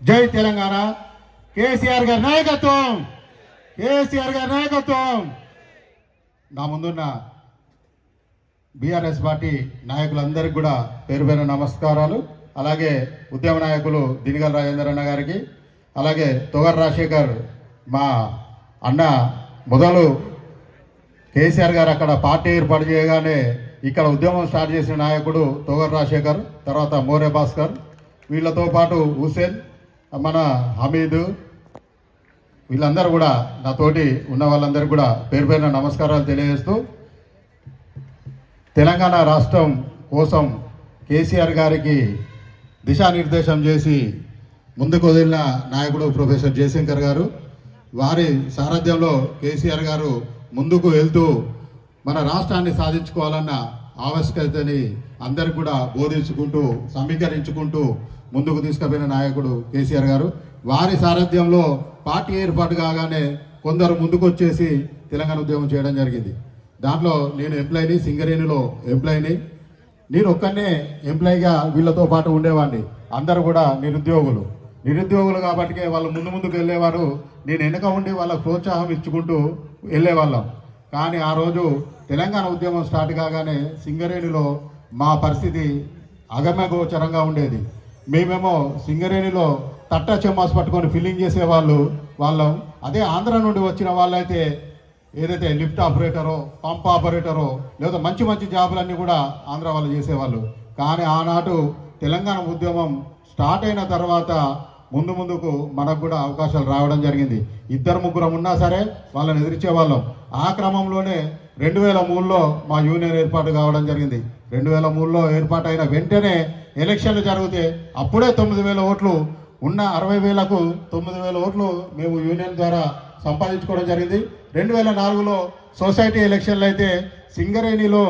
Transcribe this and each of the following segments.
జై తెలంగాణ. కేసీఆర్ గారి నాయకత్వం. కేసీఆర్ గారి నాయకత్వం. నా ముందున్న బీఆర్ఎస్ పార్టీ నాయకులందరికీ కూడా పేరు పేరు నమస్కారాలు. అలాగే ఉద్యమ నాయకులు దినిగల రాజేందర్ అన్న గారికి అలాగే తొగర్ రాజశేఖర్ మా అన్న మొదలు కేసీఆర్ గారు అక్కడ పార్టీ ఏర్పాటు చేయగానే ఇక్కడ ఉద్యమం స్టార్ట్ చేసిన నాయకుడు తొగర్ రాజశేఖర్ తర్వాత మోరే భాస్కర్ వీళ్ళతో పాటు హుసేన్ మన హమీదు వీళ్ళందరూ కూడా నాతోటి ఉన్న వాళ్ళందరూ కూడా పేరు పేరున నమస్కారాలు తెలియజేస్తూ తెలంగాణ రాష్ట్రం కోసం కేసీఆర్ గారికి దిశానిర్దేశం చేసి ముందుకు వదిలిన నాయకుడు ప్రొఫెసర్ జయశంకర్ గారు వారి సారథ్యంలో కేసీఆర్ గారు ముందుకు వెళ్తూ మన రాష్ట్రాన్ని సాధించుకోవాలన్న ఆవశ్యకతని అందరికి కూడా బోధించుకుంటూ సమీకరించుకుంటూ ముందుకు తీసుకుపోయిన నాయకుడు కేసీఆర్ గారు. వారి సారథ్యంలో పార్టీ ఏర్పాటు కాగానే కొందరు ముందుకు వచ్చేసి తెలంగాణ ఉద్యమం చేయడం జరిగింది. దాంట్లో నేను ఎంప్లాయీని సింగరేణిలో ఎంప్లాయీని. నేను ఒక్కనే ఎంప్లాయీగా వీళ్ళతో పాటు ఉండేవాడిని. అందరూ కూడా నిరుద్యోగులు. నిరుద్యోగులు కాబట్టి వాళ్ళు ముందు ముందుకు వెళ్ళేవారు. నేను వెనుక ఉండి వాళ్ళకు ప్రోత్సాహం ఇచ్చుకుంటూ వెళ్ళేవాళ్ళం. కానీ ఆ రోజు తెలంగాణ ఉద్యమం స్టార్ట్ కాగానే సింగరేణిలో మా పరిస్థితి అగమ్యగోచరంగా ఉండేది. మేమేమో సింగరేణిలో తట్టా చెమ్మాస్ పట్టుకొని ఫిల్లింగ్ చేసేవాళ్ళు వాళ్ళం. అదే ఆంధ్ర నుండి వచ్చిన వాళ్ళైతే ఏదైతే లిఫ్ట్ ఆపరేటరో పంప్ ఆపరేటరో లేదా మంచి మంచి జాబులన్నీ కూడా ఆంధ్ర వాళ్ళు చేసేవాళ్ళు. కానీ ఆనాడు తెలంగాణ ఉద్యమం స్టార్ట్ అయిన తర్వాత ముందు ముందుకు మనకు కూడా అవకాశాలు రావడం జరిగింది. ఇద్దరు ముగ్గురం ఉన్నా సరే వాళ్ళని ఎదిరించేవాళ్ళం. ఆ క్రమంలోనే రెండు వేల మూడులో మా యూనియన్ ఏర్పాటు కావడం జరిగింది. రెండు వేల మూడులో ఏర్పాటు అయిన వెంటనే ఎలక్షన్లు జరిగితే అప్పుడే తొమ్మిది వేల ఓట్లు ఉన్న అరవై వేలకు తొమ్మిది వేల ఓట్లు మేము యూనియన్ ద్వారా సంపాదించుకోవడం జరిగింది. రెండు వేల నాలుగులో సొసైటీ ఎలక్షన్లు అయితే సింగరేణిలో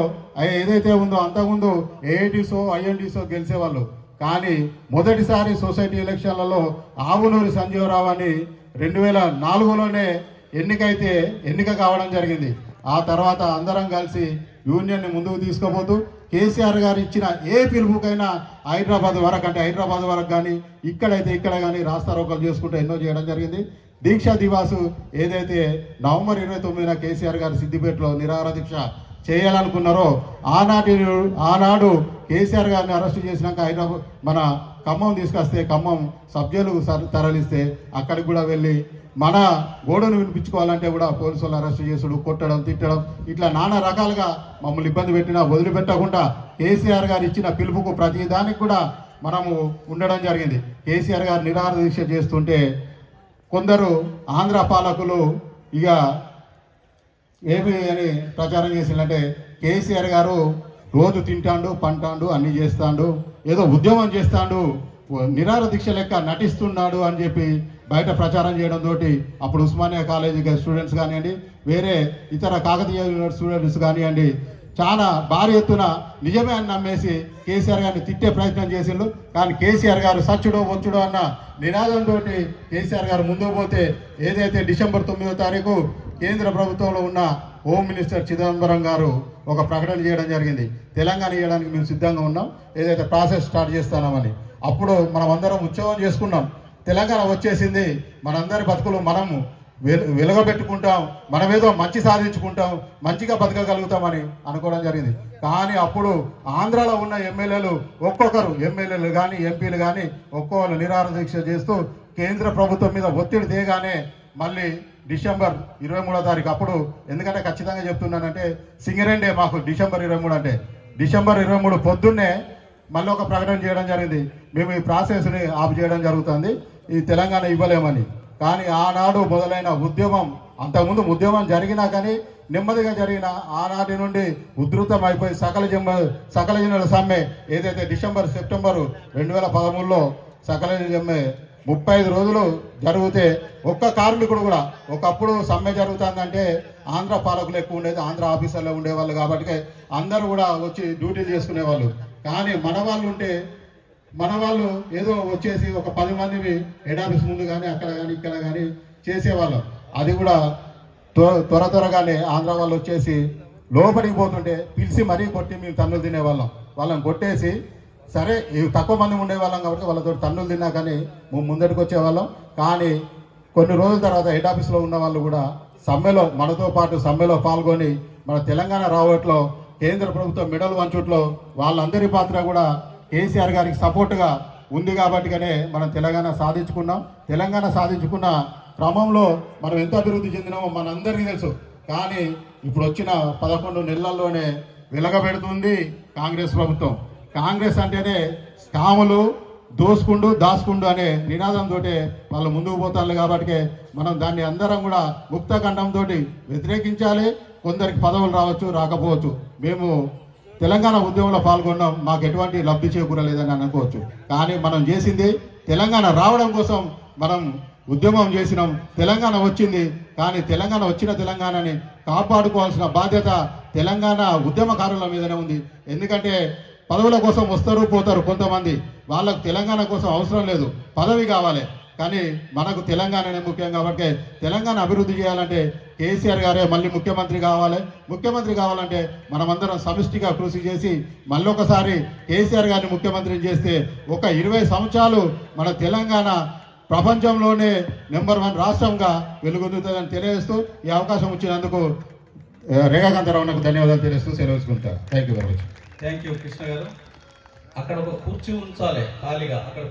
ఏదైతే ఉందో అంతకుముందు ఏఐటీసో ఐఎన్టీసో గెలిచేవాళ్ళు. కానీ మొదటిసారి సొసైటీ ఎలక్షన్లలో ఆవునూరి సంజీవరావు అని రెండు వేల నాలుగులోనే ఎన్నికైతే ఎన్నిక కావడం జరిగింది. ఆ తర్వాత అందరం కలిసి యూనియన్ని ముందుకు తీసుకుపోతూ కేసీఆర్ గారు ఇచ్చిన ఏ పిలుపుకైనా హైదరాబాద్ వరకు అంటే హైదరాబాద్ వరకు కానీ ఇక్కడైతే ఇక్కడ కానీ రాస్తారోకలు చేసుకుంటూ ఎన్నో చేయడం జరిగింది. దీక్షా దివాసు ఏదైతే నవంబర్ ఇరవై తొమ్మిదిన కేసీఆర్ గారు సిద్దిపేటలో నిరాహార దీక్ష చేయాలనుకున్నారో ఆనాటి ఆనాడు కేసీఆర్ గారిని అరెస్ట్ చేసినాక హైదరాబాద్ మన ఖమ్మం తీసుకొస్తే ఖమ్మం సభ్యులు తరలిస్తే అక్కడికి కూడా వెళ్ళి మన గోడను వినిపించుకోవాలంటే కూడా పోలీసు అరెస్ట్ చేసుడు కొట్టడం తిట్టడం ఇట్లా నానా రకాలుగా మమ్మల్ని ఇబ్బంది పెట్టినా వదిలిపెట్టకుండా కేసీఆర్ గారు ఇచ్చిన పిలుపుకు ప్రతి దానికి కూడా మనము ఉండడం జరిగింది. కేసీఆర్ గారు నిరాహార దీక్ష చేస్తుంటే కొందరు ఆంధ్ర పాలకులు ఇక ఏమి అని ప్రచారం చేసిందంటే కేసీఆర్ గారు రోజు తింటాడు పంటాడు అన్ని చేస్తాడు ఏదో ఉద్యమం చేస్తాడు నిరాహార దీక్ష లెక్క నటిస్తున్నాడు అని చెప్పి బయట ప్రచారం చేయడం తోటి అప్పుడు ఉస్మానియా కాలేజీ స్టూడెంట్స్ కానివ్వండి వేరే ఇతర కాకతీయ స్టూడెంట్స్ కానివ్వండి చాలా భారీ ఎత్తున నిజమే అని నమ్మేసి కేసీఆర్ గారిని తిట్టే ప్రయత్నం చేసిండు కానీ కేసీఆర్ గారు సచ్చుడో వచ్చుడో అన్న నినాదంతో కేసీఆర్ గారు ముందుకు పోతే ఏదైతే డిసెంబర్ తొమ్మిదో తారీఖు కేంద్ర ప్రభుత్వంలో ఉన్న హోమ్ మినిస్టర్ చిదంబరం గారు ఒక ప్రకటన చేయడం జరిగింది. తెలంగాణ ఇవ్వడానికి మేము సిద్ధంగా ఉన్నాం. ఏదైతే ప్రాసెస్ స్టార్ట్ చేస్తామని అప్పుడు మనం అందరం ఉత్సవం చేసుకున్నాం. తెలంగాణ వచ్చేసింది. మనందరి బతుకులు మనము వెలు వెలుగబెట్టుకుంటాం. మనమేదో మంచి సాధించుకుంటాం. మంచిగా బతకగలుగుతామని అనుకోవడం జరిగింది. కానీ అప్పుడు ఆంధ్రాలో ఉన్న ఎమ్మెల్యేలు ఒక్కొక్కరు. ఎమ్మెల్యేలు కానీ ఎంపీలు కానీ ఒక్కొక్కరు నిరాహార దీక్ష చేస్తూ కేంద్ర ప్రభుత్వం మీద ఒత్తిడి తేగానే మళ్ళీ డిసెంబర్ ఇరవై మూడో తారీఖు అప్పుడు ఎందుకంటే ఖచ్చితంగా చెప్తున్నానంటే సింగరేండే మాకు డిసెంబర్ ఇరవై మూడు అంటే. డిసెంబర్ ఇరవై మూడు పొద్దున్నే మళ్ళీ ఒక ప్రకటన చేయడం జరిగింది. మేము ఈ ప్రాసెస్ని ఆఫ్ చేయడం జరుగుతుంది. ఈ తెలంగాణ ఇవ్వలేమని. కానీ ఆనాడు మొదలైన ఉద్యమం అంతకుముందు ఉద్యమం జరిగినా కానీ నెమ్మదిగా జరిగిన ఆనాటి నుండి ఉధృతం అయిపోయి సకల జన్మ సకల జనుల సమ్మె ఏదైతే డిసెంబర్ సెప్టెంబరు రెండు వేల పదమూడులో సకల జమ్మె ముప్పై ఐదు రోజులు జరిగితే ఒక్క కార్మికుడు కూడా ఒకప్పుడు సమ్మె జరుగుతుందంటే ఆంధ్ర పాలకులు ఎక్కువ ఉండేది ఆంధ్ర ఆఫీసర్లో ఉండేవాళ్ళు కాబట్టి అందరూ కూడా వచ్చి డ్యూటీలు చేసుకునేవాళ్ళు. కానీ మన వాళ్ళు ఉంటే మన వాళ్ళు ఏదో వచ్చేసి ఒక పది మందిని హెడ్ ఆఫీస్ ముందు కానీ అక్కడ కానీ ఇక్కడ కానీ చేసేవాళ్ళం. అది కూడా త్వ- త్వర త్వరగానే ఆంధ్ర వాళ్ళు వచ్చేసి లోపలికి పోతుంటే పిలిచి మరీ కొట్టి మేము తన్నులు తినేవాళ్ళం. వాళ్ళని కొట్టేసి సరే తక్కువ మంది ఉండేవాళ్ళం కాబట్టి వాళ్ళతో తన్నులు తిన్నా కానీ మేము ముందటికి వచ్చేవాళ్ళం. కానీ కొన్ని రోజుల తర్వాత హెడ్ ఆఫీస్లో ఉన్న వాళ్ళు కూడా సమ్మెలో మనతో పాటు సమ్మెలో పాల్గొని మన తెలంగాణ రావట్లో కేంద్ర ప్రభుత్వం మెడల్ వంచుట్లో వాళ్ళందరి పాత్ర కూడా కేసీఆర్ గారికి సపోర్టుగా ఉంది కాబట్టిగానే మనం తెలంగాణ సాధించుకున్నాం. తెలంగాణ సాధించుకున్న క్రమంలో మనం ఎంత అభివృద్ధి చెందినామో మనందరికీ తెలుసు. కానీ ఇప్పుడు వచ్చిన పదకొండు నెలల్లోనే వెలగబెడుతుంది కాంగ్రెస్ ప్రభుత్వం. కాంగ్రెస్ అంటేనే స్కాములు దోసుకుండు దాసుకుండు అనే నినాదంతో వాళ్ళు ముందుకు పోతారు కాబట్టి మనం దాన్ని అందరం కూడా ముక్త కంఠంతో వ్యతిరేకించాలి. కొందరికి పదవులు రావచ్చు రాకపోవచ్చు. మేము తెలంగాణ ఉద్యమంలో పాల్గొనడం మాకు ఎటువంటి లబ్ధి చేకూరలేదని అనుకోవచ్చు. కానీ మనం చేసింది తెలంగాణ రావడం కోసం మనం ఉద్యమం చేసినాం. తెలంగాణ వచ్చింది. కానీ తెలంగాణ వచ్చిన తెలంగాణని కాపాడుకోవాల్సిన బాధ్యత తెలంగాణ ఉద్యమకారుల మీదనే ఉంది. ఎందుకంటే పదవుల కోసం వస్తారు పోతారు కొంతమంది. వాళ్ళకు తెలంగాణ కోసం అవసరం లేదు. పదవి కావాలి. కానీ మనకు తెలంగాణనే ముఖ్యం కాబట్టి తెలంగాణ అభివృద్ధి చేయాలంటే కేసీఆర్ గారే మళ్ళీ ముఖ్యమంత్రి కావాలి. ముఖ్యమంత్రి కావాలంటే మనమందరం సమిష్టిగా కృషి చేసి మళ్ళీ ఒకసారి కేసీఆర్ గారిని ముఖ్యమంత్రిని చేస్తే ఒక ఇరవై సంవత్సరాలు మన తెలంగాణ ప్రపంచంలోనే నెంబర్ వన్ రాష్ట్రంగా వెలుగొందుతుందని తెలియజేస్తూ ఈ అవకాశం ఇచ్చినందుకు ఆ, రేఖాకాంతరావునకు ధన్యవాదాలు తెలియజేస్తూ సెలవుకుంటా thank you very much thank you Krishna garu. అక్కడ ఒక కుర్చీ ఉంచాలి ఖాళీగా. అక్కడ